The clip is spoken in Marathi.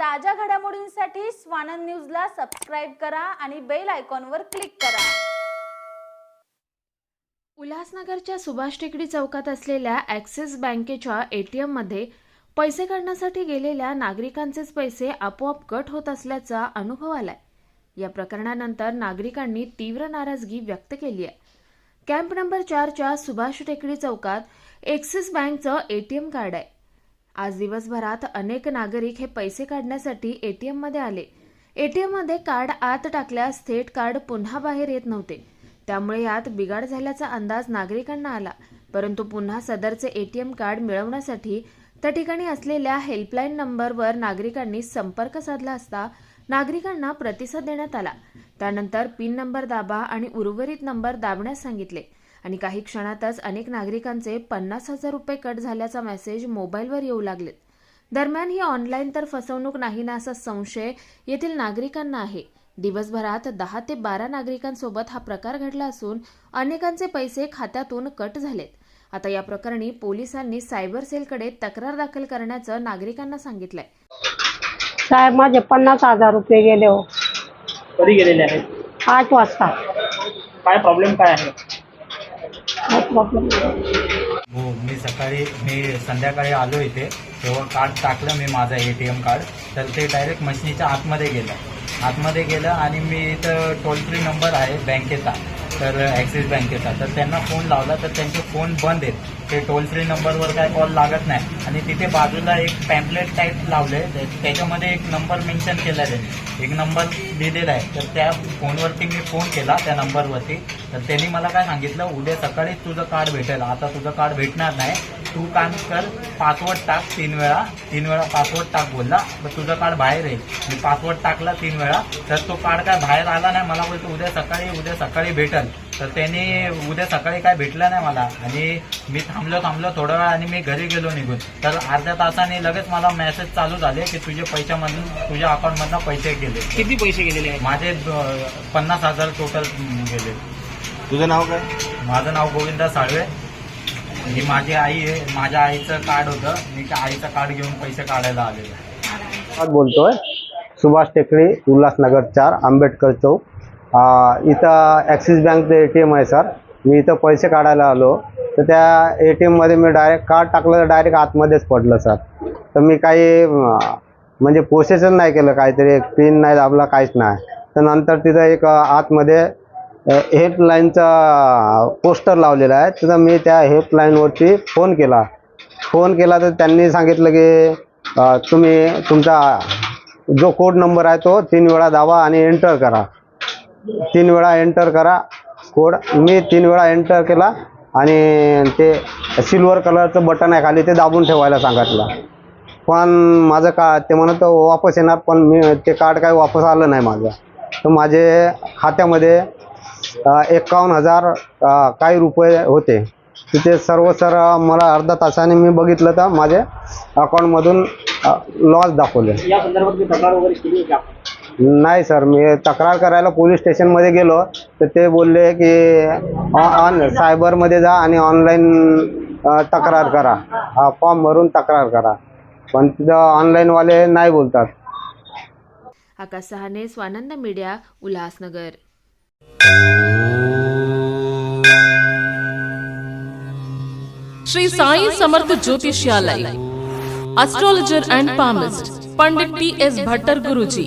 ताज्या घडामोडींसाठी स्वानंद न्यूजला सबस्क्राईब करा आणि बेल आयकॉनवर क्लिक करा. उल्हासनगरच्या सुभाष टेकडी चौकात असलेल्या ॲक्सिस बँकेच्या ए टी एममध्ये पैसे काढण्यासाठी गेलेल्या नागरिकांचेच पैसे आपोआप कट होत असल्याचा अनुभव आलाय. या प्रकरणानंतर नागरिकांनी तीव्र नाराजगी व्यक्त केली आहे. कॅम्प नंबर चारच्या सुभाष टेकडी चौकात ॲक्सिस बँकचं एटीएम कार्ड आहे. आज दिवसभरात अनेक नागरिक हे पैसे काढण्यासाठी एटीएममध्ये आले. एटीएममध्ये कार्ड आत टाकल्यास थेट कार्ड पुन्हा बाहेर येत नव्हते. त्यामुळे यात बिघाड झाल्याचा अंदाज नागरिकांना आला. परंतु पुन्हा सदरचे एटीएम कार्ड मिळवण्यासाठी त्या ठिकाणी असलेल्या हेल्पलाईन नंबरवर नागरिकांनी संपर्क साधला असता नागरिकांना प्रतिसाद देण्यात आला. त्यानंतर पिन नंबर दाबा आणि उर्वरित नंबर दाबण्यास सांगितले. आणि काही क्षणातच अनेक नागरिकांचे पन्नास हजार रुपये कट झाल्याचा मेसेज मोबाईलवर येऊ लागलेत दरम्यान ही ऑनलाईन तर फसवणूक नाही ना असा संशय येथील नागरिकांना आहे. दिवसभरात दहा ते बारा नागरिकांसोबत हा प्रकार घडला असून अनेकांचे पैसे खात्यातून कट झालेत. आता या प्रकरणी पोलिसांनी सायबर सेलकडे तक्रार दाखल करण्याचं नागरिकांना सांगितलंय. साहेब माझे पन्नास हजार रुपये गेले हो. कधी गेलेले आहेत? आठ वाजता. काय प्रॉब्लेम काय आहे? प्रॉब्लेम हो मी सकाळी मी संध्याकाळी आलो इथे. तेव्हा कार्ड टाकलं मी माझं ए टी एम कार्ड तर ते डायरेक्ट मशिनीच्या आतमध्ये गेलं. आतमध्ये गेलं आणि मी इथं टोल फ्री नंबर आहे बँकेचा तर ॲक्सिस बँकेचा तर त्यांना फोन लावला तर त्यांचे फोन बंद आहेत. ते टोल फ्री नंबरवर काय कॉल लागत नाही. आणि तिथे बाजूला एक पॅम्पलेट टाईप लावले त्याच्यामध्ये एक नंबर मेन्शन केला आहे त्यांनी. एक नंबर दिलेला आहे. तर त्या फोनवरती मी फोन केला त्या नंबरवरती तर त्यांनी मला काय सांगितलं उद्या सकाळीच तुझं कार्ड भेटेल. आता तुझं कार्ड भेटणार नाही. तू काम कर पासवर्ड टाक तीन वेळा. तीन वेळा पासवर्ड टाक बोलला. तर तुझं कार्ड बाहेर येईल. मी पासवर्ड टाकला तीन वेळा. तर तो कार्ड काय बाहेर आला नाही. मला बोलतो उद्या सकाळी उद्या सकाळी भेटेल. तर त्यांनी उद्या सकाळी काय भेटलं नाही मला. आणि मी थांबलो थांबलो थोडा वेळ आणि मी घरी गेलो निघून. तर अर्ध्या तासाने लगेच मला मेसेज चालू झाले की तुझे पैशामधून तुझ्या अकाउंटमधनं पैसे गेले. किती पैसे गेलेले माझे पन्नास हजार टोटल गेले. तुझं नाव काय? माझं नाव गोविंदा साळवे. ही माझी आई आहे. माझ्या आईचं कार्ड होतं. मी त्या आईचं कार्ड घेऊन पैसे काढायला आलेलो आहे. आज बोलतोय सुभाष टेकडी उल्हासनगर चार आंबेडकर चौक. इथं ॲक्सिस बँकचं ए टी एम आहे सर. मी इथं पैसे काढायला आलो. तर त्या ए टी एममध्ये मी डायरेक्ट कार्ड टाकलं तर डायरेक्ट आतमध्येच पडलं सर. तर मी काही म्हणजे प्रोसेसच नाही केलं काहीतरी पिन नाही दाबला काहीच नाही. तर नंतर तिथं एक आतमध्ये हेल्पलाईनचा पोस्टर लावलेला आहे. तिथं मी त्या हेल्पलाईनवरती फोन केला. फोन केला तर त्यांनी सांगितलं की तुम्ही तुमचा जो कोड नंबर आहे तो तीन वेळा दावा आणि एंटर करा. तीन वेळा एंटर करा कोड मी तीन वेळा एंटर केला आणि ते सिल्वर कलरचं बटन आहे खाली ते दाबून ठेवायला सांगितलं पण माझं का ते म्हणत वापस येणार पण मी ते कार्ड काही वापस आलं नाही माझं. तर माझे खात्यामध्ये एकावन्न हजार काही रुपये होते. तिथे सर्व सर मला अर्धा तासाने मी बघितलं तर माझे अकाउंटमधून लॉस दाखवले. नाही सर मी तक्रार करायला पोलीस स्टेशनमध्ये गेलो. तर ते बोलले की ऑन सायबरमध्ये जा आणि ऑनलाईन तक्रार करा. हा फॉर्म भरून तक्रार करा. पण तिथं ऑनलाईनवाले नाही बोलतात. Akash Sahane Swanand media Ulhasnagar. Shri Sai Samarth Jyotishalaya astrologer and palmist Pandit P S Bhattar Guruji.